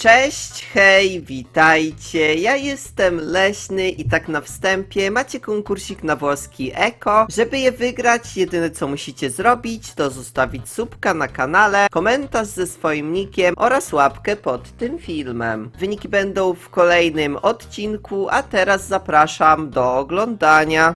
Cześć, hej, witajcie. Ja jestem Leśny i tak na wstępie macie konkursik na włoski Eko. Żeby je wygrać, jedyne co musicie zrobić to zostawić subka na kanale, komentarz ze swoim nickiem oraz łapkę pod tym filmem. Wyniki będą w kolejnym odcinku, a teraz zapraszam do oglądania.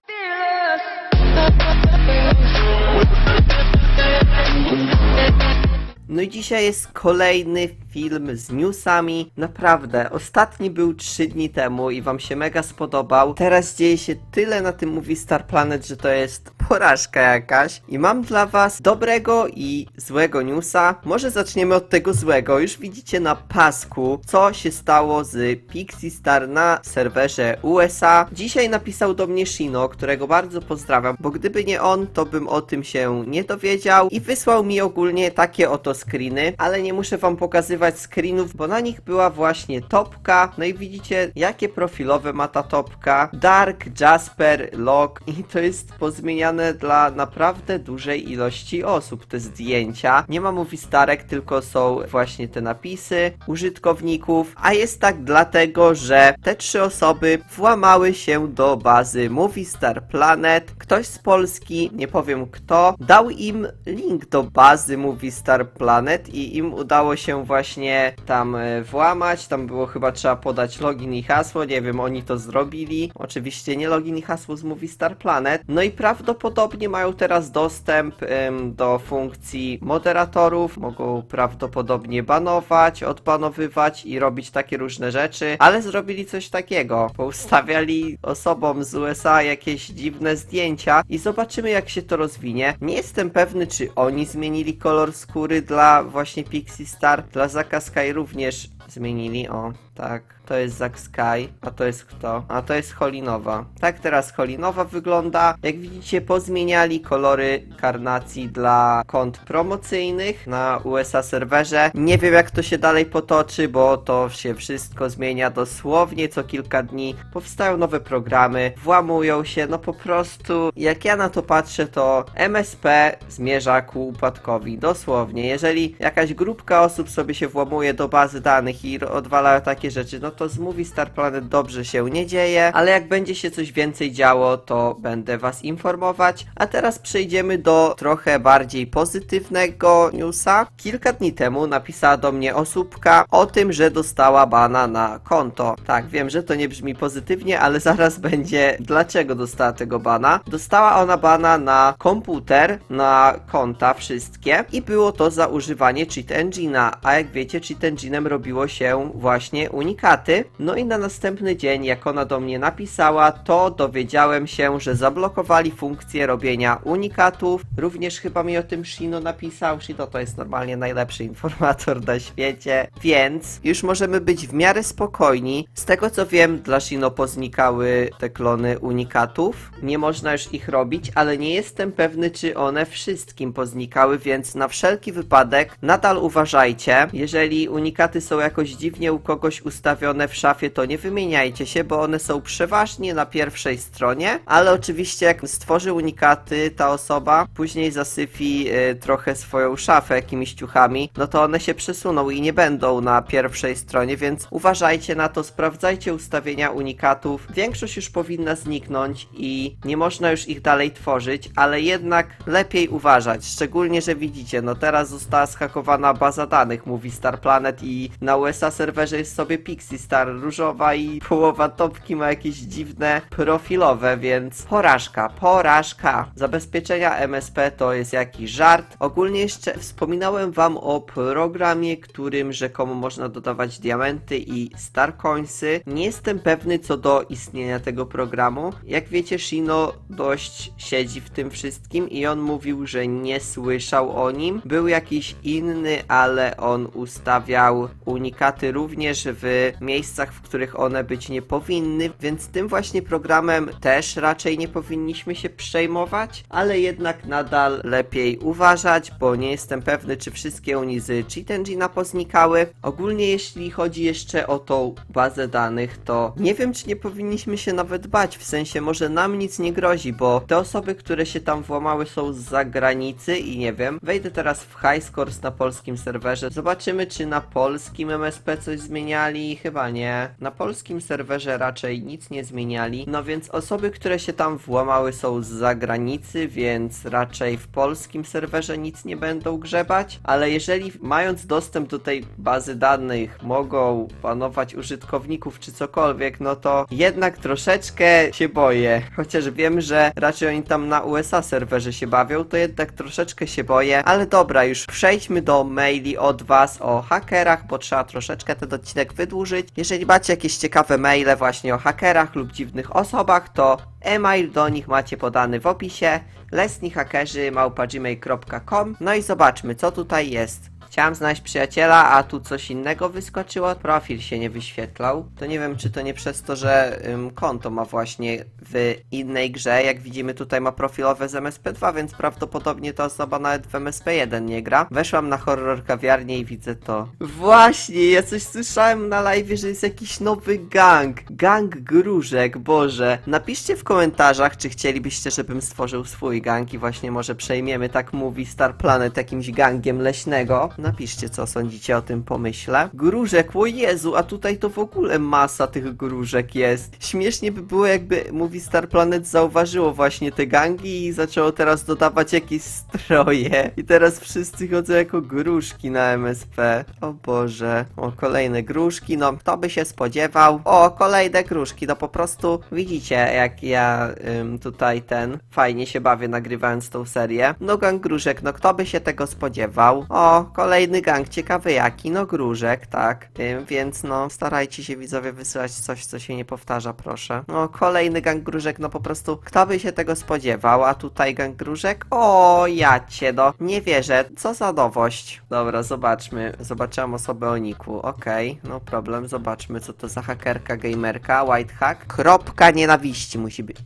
No i dzisiaj jest kolejny film z newsami. Naprawdę, ostatni był 3 dni temu i wam się mega spodobał. Teraz dzieje się tyle na tym Movie Star Planet, że to jest porażka jakaś. I mam dla was dobrego i złego newsa. Może zaczniemy od tego złego. Już widzicie na pasku, co się stało z Pixie Star na serwerze USA. Dzisiaj napisał do mnie Shino, którego bardzo pozdrawiam, bo gdyby nie on, to bym o tym się nie dowiedział i wysłał mi ogólnie takie oto screeny, ale nie muszę wam pokazywać screenów, bo na nich była właśnie topka. No i widzicie, jakie profilowe ma ta topka. Dark, Jasper, Lock i to jest pozmieniane dla naprawdę dużej ilości osób, te zdjęcia. Nie ma mówi starek, tylko są właśnie te napisy użytkowników, a jest tak dlatego, że te trzy osoby włamały się do bazy Movie Star Planet. Ktoś z Polski, nie powiem kto, dał im link do bazy Movie Star Planet i im udało się właśnie tam e, włamać. Tam było chyba trzeba podać login i hasło, nie wiem, oni to zrobili. Oczywiście nie login i hasło z Movie Star Planet. No i prawdopodobnie mają teraz dostęp em, do funkcji moderatorów, mogą prawdopodobnie banować, odbanowywać i robić takie różne rzeczy, ale zrobili coś takiego. Poustawiali osobom z USA jakieś dziwne zdjęcia i zobaczymy jak się to rozwinie. Nie jestem pewny, czy oni zmienili kolor skóry dla właśnie Pixie Star, dla Zaka Sky również zmienili, o tak. To jest Zack Sky, a to jest kto? A to jest Holinowa. Tak teraz Holinowa wygląda. Jak widzicie, pozmieniali kolory karnacji dla kont promocyjnych na USA serwerze. Nie wiem jak to się dalej potoczy, bo to się wszystko zmienia dosłownie co kilka dni. Powstają nowe programy, włamują się, no po prostu jak ja na to patrzę, to MSP zmierza ku upadkowi. Dosłownie. Jeżeli jakaś grupka osób sobie się włamuje do bazy danych i odwalają takie rzeczy, no to z Movie Star Planet dobrze się nie dzieje, ale jak będzie się coś więcej działo, to będę was informować. A teraz przejdziemy do trochę bardziej pozytywnego newsa. Kilka dni temu napisała do mnie osóbka o tym, że dostała bana na konto. Tak, wiem, że to nie brzmi pozytywnie, ale zaraz będzie dlaczego dostała tego bana. Dostała ona bana na komputer, na konta wszystkie i było to za używanie cheat engine'a, a jak wiecie cheat engine'em robiło się właśnie unikaty. No i na następny dzień, jak ona do mnie napisała, to dowiedziałem się, że zablokowali funkcję robienia unikatów. Również chyba mi o tym Shino napisał. Shino to jest normalnie najlepszy informator na świecie, więc już możemy być w miarę spokojni. Z tego co wiem, dla Shino poznikały te klony unikatów. Nie można już ich robić, ale nie jestem pewny, czy one wszystkim poznikały, więc na wszelki wypadek nadal uważajcie. Jeżeli unikaty są jakoś dziwnie u kogoś ustawione w szafie, to nie wymieniajcie się, bo one są przeważnie na pierwszej stronie, ale oczywiście jak stworzy unikaty ta osoba, później zasyfi y, trochę swoją szafę jakimiś ciuchami, no to one się przesuną i nie będą na pierwszej stronie, więc uważajcie na to, sprawdzajcie ustawienia unikatów. Większość już powinna zniknąć i nie można już ich dalej tworzyć, ale jednak lepiej uważać, szczególnie, że widzicie, no teraz została schakowana baza danych, mówi Star Planet i na USA serwerze jest sobie Pixie Star różowa i połowa topki ma jakieś dziwne profilowe, więc porażka, porażka. Zabezpieczenia MSP to jest jakiś żart. Ogólnie jeszcze wspominałem wam o programie, którym rzekomo można dodawać diamenty i star coinsy. Nie jestem pewny co do istnienia tego programu. Jak wiecie, Shino dość siedzi w tym wszystkim i on mówił, że nie słyszał o nim. Był jakiś inny, ale on ustawiał unikaty również w miejscach, w których one być nie powinny, więc tym właśnie programem też raczej nie powinniśmy się przejmować, ale jednak nadal lepiej uważać, bo nie jestem pewny, czy wszystkie oni z Cheat Engine'a poznikały. Ogólnie jeśli chodzi jeszcze o tą bazę danych, to nie wiem, czy nie powinniśmy się nawet bać, w sensie może nam nic nie grozi, bo te osoby, które się tam włamały są z zagranicy i nie wiem, wejdę teraz w High Scores na polskim serwerze, zobaczymy, czy na polskim MSP coś zmieniali? Chyba nie. Na polskim serwerze raczej nic nie zmieniali. No więc osoby, które się tam włamały są z zagranicy, więc raczej w polskim serwerze nic nie będą grzebać. Ale jeżeli mając dostęp do tej bazy danych mogą panować użytkowników czy cokolwiek, no to jednak troszeczkę się boję. Chociaż wiem, że raczej oni tam na USA serwerze się bawią, to jednak troszeczkę się boję. Ale dobra, już przejdźmy do maili od was o hakerach, bo trzeba troszeczkę ten odcinek wydłużyć. Jeżeli macie jakieś ciekawe maile właśnie o hakerach lub dziwnych osobach, to e-mail do nich macie podany w opisie lesnihakerzy.gmail.com No i zobaczmy, co tutaj jest. Chciałem znaleźć przyjaciela, a tu coś innego wyskoczyło. Profil się nie wyświetlał. To nie wiem, czy to nie przez to, że konto ma właśnie w innej grze. Jak widzimy, tutaj ma profilowe z MSP2, więc prawdopodobnie ta osoba nawet w MSP1 nie gra. Weszłam na horror kawiarnię i widzę to. Właśnie, ja coś słyszałem na live, że jest jakiś nowy gang. Gang gruszek, Boże. Napiszcie w komentarzach, czy chcielibyście, żebym stworzył swój gang i właśnie może przejmiemy, tak mówi Star Planet, jakimś gangiem leśnego. Napiszcie, co sądzicie o tym pomyśle. Gruszek, o Jezu, a tutaj to w ogóle masa tych gruszek jest. Śmiesznie by było, jakby mówi Star Planet zauważyło właśnie te gangi i zaczęło teraz dodawać jakieś stroje. I teraz wszyscy chodzą jako gruszki na MSP. O Boże. O, kolejne gruszki, no kto by się spodziewał. O, kolejne gruszki, no po prostu widzicie, jak ja ym, tutaj ten fajnie się bawię nagrywając tą serię. No gang gruszek, no kto by się tego spodziewał. O, kolejny gang, ciekawy jaki, no gruszek, tak. Ym, więc no, starajcie się widzowie wysyłać coś, co się nie powtarza, proszę. No, kolejny gang gruszek, no po prostu kto by się tego spodziewał, a tutaj gang gruszek? O, ja cię, no, nie wierzę, co za nowość. Dobra, zobaczmy, zobaczyłam osobę o niku, okej, no problem, zobaczmy, co to za hakerka, gamerka, white hack, kropka nienawiści musi być.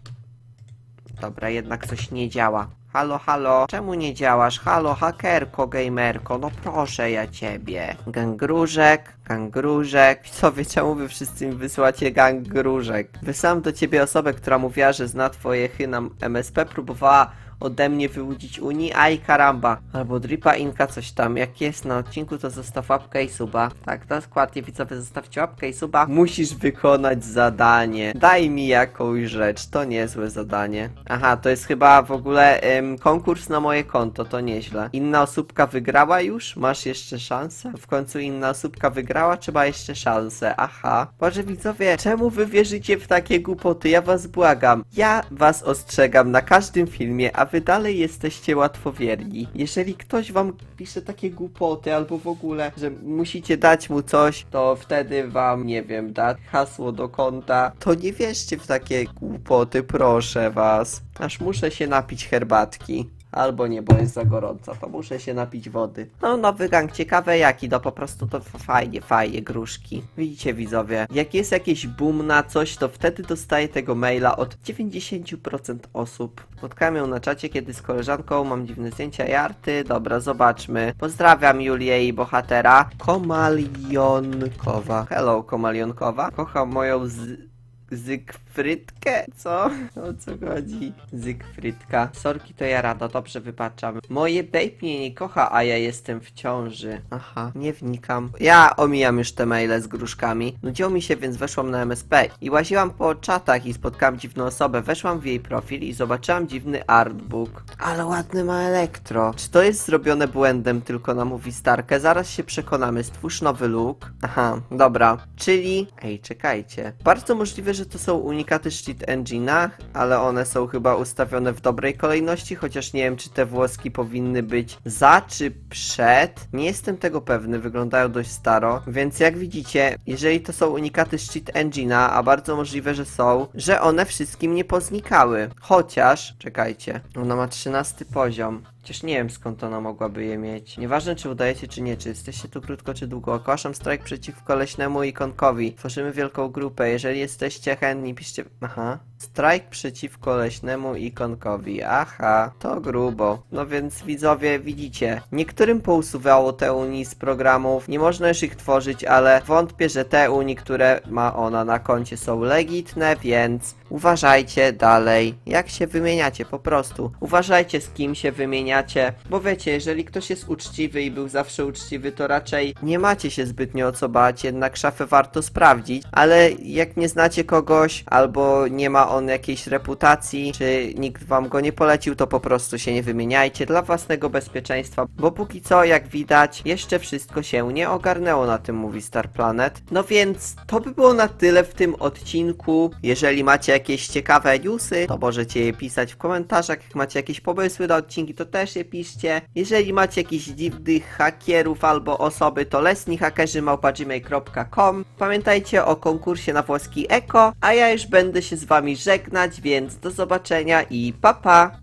Dobra, jednak coś nie działa. Halo, halo, czemu nie działasz? Halo, hakerko, gamerko, no proszę ja ciebie. Gangrużek, gangrużek. Widzowie, czemu wy wszyscy mi wysyłacie gangrużek? Wysłałem do ciebie osobę, która mówiła, że zna twoje chy MSP, próbowała ode mnie wyłudzić Unii, aj karamba. Albo Dripa Inka, coś tam. Jak jest na odcinku, to zostaw łapkę i suba. Tak, dokładnie, widzowie, zostawcie łapkę i suba. Musisz wykonać zadanie. Daj mi jakąś rzecz, to niezłe zadanie. Aha, to jest chyba w ogóle em, konkurs na moje konto, to nieźle. Inna osóbka wygrała już? Masz jeszcze szansę? W końcu inna osóbka wygrała, trzeba jeszcze szansę. Aha. Boże widzowie, czemu wy wierzycie w takie głupoty? Ja was błagam. Ja was ostrzegam na każdym filmie, a wy dalej jesteście łatwowierni. Jeżeli ktoś wam pisze takie głupoty, albo w ogóle, że musicie dać mu coś, to wtedy wam, nie wiem, da hasło do konta, to nie wierzcie w takie głupoty, proszę was. Aż muszę się napić herbatki. Albo nie, bo jest za gorąco, to muszę się napić wody. No, nowy gang, ciekawe jaki, no po prostu to fajnie, fajnie, gruszki. Widzicie widzowie, jak jest jakiś boom na coś, to wtedy dostaję tego maila od 90% osób. Spotkałem ją na czacie, kiedy z koleżanką mam dziwne zdjęcia i arty. Dobra, zobaczmy. Pozdrawiam Julię i bohatera. Komalionkowa. Hello, Komalionkowa. Kocham moją z... Zygfrydkę? Co? O co chodzi? Zygfrydka. Sorki to ja rada, dobrze wybaczam. Moje babe mnie nie kocha, a ja jestem w ciąży. Aha, nie wnikam. Ja omijam już te maile z gruszkami. Nudziło mi się, więc weszłam na MSP i łaziłam po czatach i spotkałam dziwną osobę. Weszłam w jej profil i zobaczyłam dziwny artbook. Ale ładny ma elektro. Czy to jest zrobione błędem tylko na Movie Starkę? Zaraz się przekonamy. Stwórz nowy look. Aha, dobra. Czyli... Ej, czekajcie. Bardzo możliwe, że to są unikaty z cheat engine'ach, ale one są chyba ustawione w dobrej kolejności, chociaż nie wiem, czy te włoski powinny być za czy przed. Nie jestem tego pewny, wyglądają dość staro, więc jak widzicie, jeżeli to są unikaty z cheat engine'a, a bardzo możliwe, że są, że one wszystkim nie poznikały. Chociaż, czekajcie, ona ma 13 poziom. Chociaż nie wiem skąd ona mogłaby je mieć. Nieważne czy udajecie czy nie, czy jesteście tu krótko czy długo. Ogłaszam strajk przeciwko leśnemu ikonkowi. Tworzymy wielką grupę. Jeżeli jesteście chętni, piszcie... Aha. Strajk przeciwko leśnemu ikonkowi. Aha, to grubo. No więc widzowie, widzicie, niektórym pousuwało te unii z programów, nie można już ich tworzyć, ale wątpię, że te unii, które ma ona na koncie są legitne, więc uważajcie dalej, jak się wymieniacie po prostu. Uważajcie z kim się wymieniacie, bo wiecie, jeżeli ktoś jest uczciwy i był zawsze uczciwy, to raczej nie macie się zbytnio o co bać, jednak szafę warto sprawdzić, ale jak nie znacie kogoś, albo nie ma on jakiejś reputacji, czy nikt wam go nie polecił, to po prostu się nie wymieniajcie dla własnego bezpieczeństwa, bo póki co, jak widać, jeszcze wszystko się nie ogarnęło na tym Movie Star Planet. No więc to by było na tyle w tym odcinku. Jeżeli macie jakieś ciekawe newsy, to możecie je pisać w komentarzach. Jak macie jakieś pomysły na odcinki, to też je piszcie. Jeżeli macie jakichś dziwnych hakierów albo osoby, to lesnihackerzy.gmail.com Pamiętajcie o konkursie na włoski Eko, a ja już będę się z wami żegnać, więc do zobaczenia i pa pa!